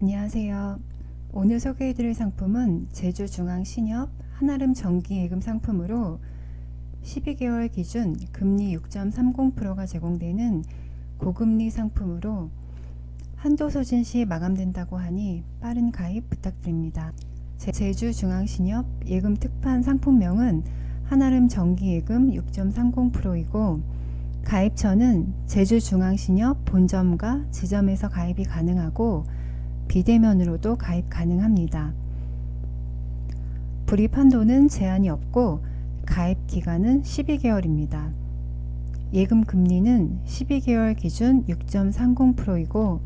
안녕하세요. 오늘 소개해드릴 상품은 제주중앙신협 한아름 정기예금 상품으로 12개월 기준 금리 6.30%가 제공되는 고금리 상품으로 한도 소진 시 마감된다고 하니 빠른 가입 부탁드립니다. 제- 제주중앙신협 예금 특판 상품명은 한아름 정기예금 6.30%이고 가입처는 제주중앙신협 본점과 지점에서 가입이 가능하고 비대면으로도 가입 가능합니다. 불입 한도는 제한이 없고 가입 기간은 12개월입니다. 예금 금리는 12개월 기준 6.30%이고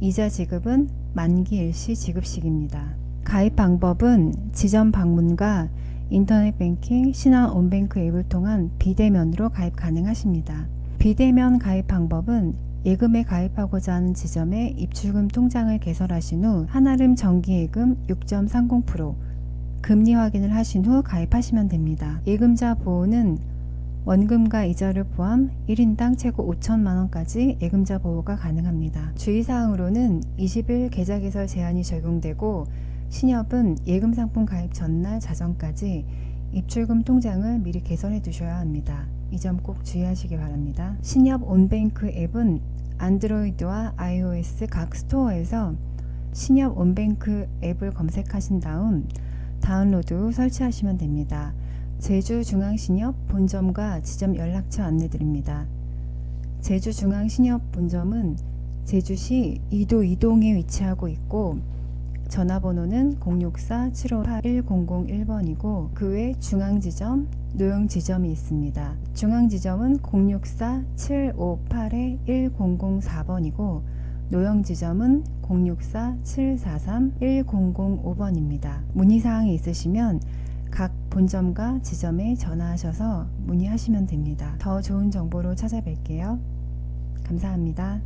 이자 지급은 만기 일시 지급식입니다. 가입 방법은 지점 방문과 인터넷 뱅킹, 신한 온뱅크 앱을 통한 비대면으로 가입 가능하십니다. 비대면 가입 방법은 예금에 가입하고자 하는 지점에 입출금 통장을 개설하신 후 한아름 정기예금 6.30% 금리 확인을 하신 후 가입하시면 됩니다. 예금자 보호는 원금과 이자를 포함 1인당 최고 5천만 원까지 예금자 보호가 가능합니다. 주의사항으로는 20일 계좌 개설 제한이 적용되고 신협은 예금 상품 가입 전날 자정까지 입출금 통장을 미리 개설해 두셔야 합니다. 이 점 꼭 주의하시기 바랍니다. 신협 온뱅크 앱은 안드로이드와 iOS 각 스토어에서 신협 온뱅크 앱을 검색하신 다음 다운로드 후 설치하시면 됩니다. 제주중앙신협 본점과 지점 연락처 안내드립니다. 제주중앙신협 본점은 제주시 이도 이동에 위치하고 있고 전화번호는 064-758-1001번이고 그 외 중앙지점, 노영지점이 있습니다. 중앙지점은 064-758-1004번이고 노영지점은 064-743-1005번입니다. 문의사항이 있으시면 각 본점과 지점에 전화하셔서 문의하시면 됩니다. 더 좋은 정보로 찾아뵐게요. 감사합니다.